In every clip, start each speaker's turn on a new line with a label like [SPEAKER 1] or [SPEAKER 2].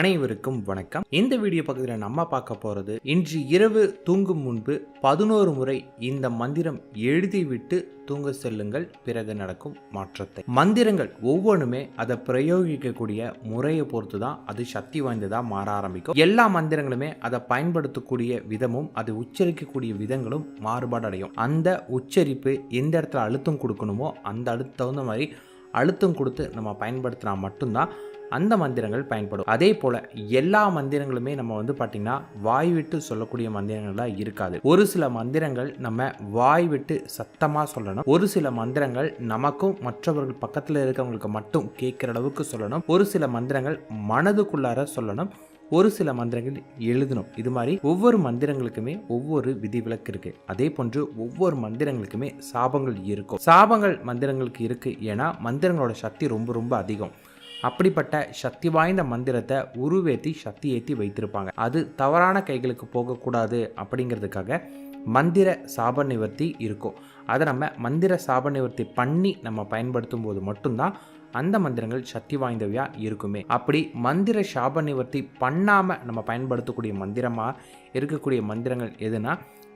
[SPEAKER 1] அனைவருக்கும் வணக்கம். இந்த வீடியோ பகுதியில் நம்ம பார்க்க போகிறது இன்று இரவு தூங்கும் முன்பு பதினோரு முறை இந்த மந்திரம் எழுதிவிட்டு தூங்க செல்லுங்கள் பிறகு நடக்கும் மாற்றத்தை. மந்திரங்கள் ஒவ்வொன்றுமே அதை பிரயோகிக்கக்கூடிய முறையை பொறுத்து தான் அது சக்தி வாய்ந்ததாக மாற ஆரம்பிக்கும். எல்லா மந்திரங்களுமே அதை பயன்படுத்தக்கூடிய விதமும் அதை உச்சரிக்கக்கூடிய விதங்களும் மாறுபாடு அடையும் அந்த உச்சரிப்பு எந்த இடத்துல அழுத்தம் கொடுக்கணுமோ அந்த அழுத்த தகுந்த மாதிரி அழுத்தம் கொடுத்து நம்ம பயன்படுத்தினா மட்டும்தான் அந்த மந்திரங்கள் பயன்படும். அதே போல் எல்லா மந்திரங்களுமே நம்ம வந்து பார்த்திங்கன்னா வாய் விட்டு சொல்லக்கூடிய மந்திரங்கள்லாம் இருக்காது. ஒரு சில மந்திரங்கள் நம்ம வாய் விட்டு சத்தமாக சொல்லணும். ஒரு சில மந்திரங்கள் நமக்கும் மற்றவர்கள் பக்கத்தில் இருக்கிறவங்களுக்கு மட்டும் கேட்குற அளவுக்கு சொல்லணும். ஒரு சில மந்திரங்கள் மனதுக்குள்ளார சொல்லணும். ஒரு சில மந்திரங்கள் எழுதணும். இது மாதிரி ஒவ்வொரு மந்திரங்களுக்குமே ஒவ்வொரு விதிவிலக்கு இருக்கு. அதே போன்று ஒவ்வொரு மந்திரங்களுக்குமே சாபங்கள் இருக்கும். சாபங்கள் மந்திரங்களுக்கு இருக்கு. ஏன்னா மந்திரங்களோட சக்தி ரொம்ப ரொம்ப அதிகம். அப்படிப்பட்ட சக்தி வாய்ந்த மந்திரத்தை உருவேற்றி சக்தி ஏற்றி வைத்திருப்பாங்க. அது தவறான கைகளுக்கு போகக்கூடாது அப்படிங்கிறதுக்காக மந்திர சாப நிவர்த்தி இருக்கும். அதை நம்ம மந்திர சாப நிவர்த்தி பண்ணி நம்ம பயன்படுத்தும் போது மட்டும்தான் அந்த மந்திரங்கள் சக்தி வாய்ந்தவையாக இருக்குமே. அப்படி மந்திர சாப நிவர்த்தி பண்ணாமல் நம்ம பயன்படுத்தக்கூடிய மந்திரமாக இருக்கக்கூடிய மந்திரங்கள் எதுனா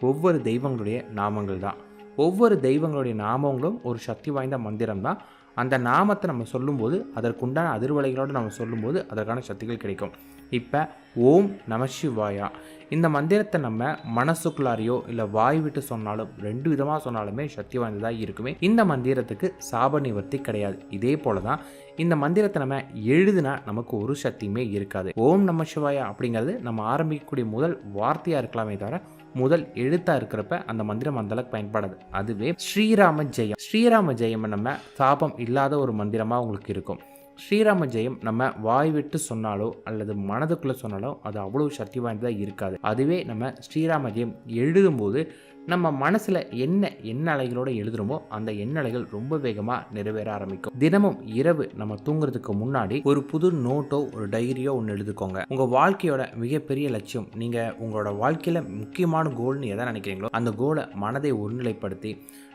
[SPEAKER 1] ஒவ்வொரு தெய்வங்களுடைய நாமங்கள் தான் ஒவ்வொரு தெய்வங்களுடைய நாமங்களும் ஒரு சக்தி வாய்ந்த மந்திரம் தான் அந்த நாமத்தை நம்ம சொல்லும்போது அதற்குண்டான அதிர்வலைகளோடு நம்ம சொல்லும்போது அதற்கான சக்திகள் கிடைக்கும். இப்போ ஓம் நம சிவாயா. இந்த மந்திரத்தை நம்ம மனசுக்குள்ளாரையோ இல்லை வாய் விட்டு சொன்னாலும் ரெண்டு விதமாக சொன்னாலுமே சக்தி வாய்ந்ததாக இருக்குமே. இந்த மந்திரத்துக்கு சாப நிவர்த்தி கிடையாது. இதே போல தான் இந்த மந்திரத்தை நம்ம எழுதுனா நமக்கு ஒரு சக்தியுமே இருக்காது. ஓம் நம சிவாயா அப்படிங்கிறது நம்ம ஆரம்பிக்கக்கூடிய முதல் வார்த்தையாக இருக்கலாமே தவிர முதல் எழுத்தா இருக்கிறப்ப அந்த மந்திரம் அந்தளவுக்கு பயன்படாது. அதுவே ஸ்ரீராம ஜெயம். ஸ்ரீராம ஜெயம் நம்ம சாபம் இல்லாத ஒரு மந்திரமாக உங்களுக்கு இருக்கும். ஸ்ரீராம ஜெயம் நம்ம வாய் விட்டு சொன்னாலோ அல்லது மனதுக்குள்ளே சொன்னாலோ அது அவ்வளோ சக்தி வாய்ந்ததாக இருக்காது. அதுவே நம்ம ஸ்ரீராம ஜெயம் எழுதும்போது நம்ம மனசில் என்ன எண்ண அலைகளோடு எழுதுறோமோ அந்த எண்ணலைகள் ரொம்ப வேகமாக நிறைவேற ஆரம்பிக்கும். தினமும் இரவு நம்ம தூங்குறதுக்கு முன்னாடி ஒரு புது நோட்டோ ஒரு டைரியோ ஒன்று எழுதுக்கோங்க. உங்கள் வாழ்க்கையோட மிகப்பெரிய லட்சியம் நீங்கள் உங்களோட வாழ்க்கையில் முக்கியமான கோல்னு எதை நினைக்கிறீங்களோ அந்த கோலை மனதை ஒருநிலைப்படுத்தி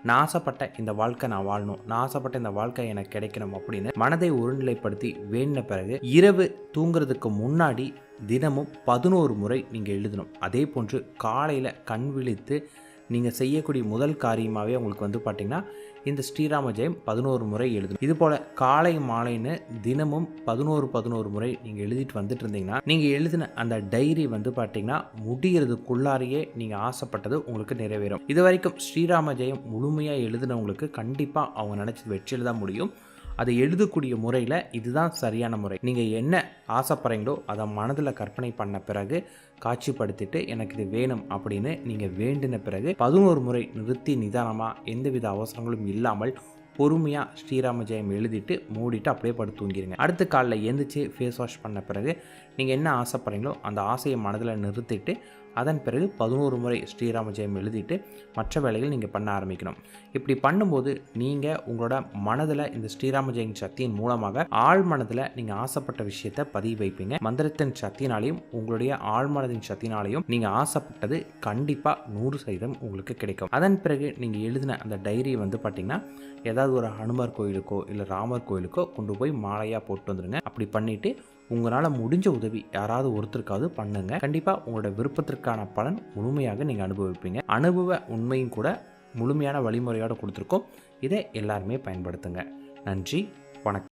[SPEAKER 1] நான் ஆசைப்பட்ட இந்த வாழ்க்கை நான் வாழணும். நான் ஆசைப்பட்ட இந்த வாழ்க்கை எனக்கு கிடைக்கணும் அப்படின்னு மனதை ஒருநிலைப்படுத்தி வேண்டின பிறகு இரவு தூங்குறதுக்கு முன்னாடி தினமும் பதினோரு முறை நீங்கள் எழுதணும். அதே போன்று காலையில் கண் விழித்து நீங்கள் செய்யக்கூடிய முதல் காரியமாகவே உங்களுக்கு வந்து பார்த்திங்கன்னா இந்த ஸ்ரீராம ஜெயம் பதினோரு முறை எழுதணும் இது போல் காலை மாலைன்னு தினமும் பதினோரு பதினோரு முறை நீங்கள் எழுதிட்டு வந்துட்டு இருந்தீங்கன்னா நீங்கள் எழுதின அந்த டைரி வந்து பார்த்தீங்கன்னா முடிகிறதுக்குள்ளாரையே நீங்கள் ஆசைப்பட்டது உங்களுக்கு நிறைவேறும். இது வரைக்கும் ஸ்ரீராம ஜெயம் முழுமையாக எழுதினவங்களுக்கு கண்டிப்பாக அவங்க நினச்சது வெற்றியில் தான் முடியும். அதை எழுதக்கூடிய முறையில் இதுதான் சரியான முறை. நீங்கள் என்ன ஆசைப்படுறீங்களோ அதை மனதில் கற்பனை பண்ண பிறகு காட்சிப்படுத்திட்டு எனக்கு இது வேணும் அப்படின்னு நீங்கள் வேண்டின பிறகு பதினோரு முறை நிறுத்தி நிதானமாக எந்தவித அவசரங்களும் இல்லாமல் பொறுமையாக ஸ்ரீராம ஜெயம் எழுதிட்டு மூடிட்டு அப்படியே படுத்து தூங்கிடுங்க அடுத்த காலில் எழுந்திரிச்சு ஃபேஸ் வாஷ் பண்ண பிறகு நீங்கள் என்ன ஆசைப்படுறீங்களோ அந்த ஆசையை மனதில் நிறுத்திட்டு அதன் பிறகு பதினோரு முறை ஸ்ரீராம ஜெயம் எழுதிட்டு மற்ற வேலைகள் நீங்கள் பண்ண ஆரம்பிக்கணும். இப்படி பண்ணும்போது நீங்கள் உங்களோட மனதில் இந்த ஸ்ரீராம ஜெயம் சக்தியின் மூலமாக ஆழ் மனதில் நீங்கள் ஆசைப்பட்ட விஷயத்தை பதிவு வைப்பீங்க. மந்திரத்தின் சக்தினாலையும் உங்களுடைய ஆழ்மனதின் சக்தினாலையும் நீங்கள் ஆசைப்பட்டது கண்டிப்பாக நூறு சதவீதம் உங்களுக்கு கிடைக்கும். அதன் பிறகு நீங்கள் எழுதின அந்த டைரி வந்து பார்த்தீங்கன்னா ஏதாவது ஒரு ஹனுமார் கோயிலுக்கோ இல்லை ராமர் கோயிலுக்கோ கொண்டு போய் மாலையாக போட்டு வந்துடுங்க அப்படி பண்ணிவிட்டு உங்களால் முடிஞ்ச உதவி யாராவது ஒருத்தருக்காவது பண்ணுங்க. கண்டிப்பாக உங்களோட விருப்பத்திற்கான பலன் முழுமையாக நீங்கள் அனுபவிப்பீங்க. அனுபவ உண்மையும் கூட முழுமையான வழிமுறையோடு கொடுத்துருக்கோம். இதை எல்லாருமே பயன்படுத்துங்க. நன்றி. வணக்கம்.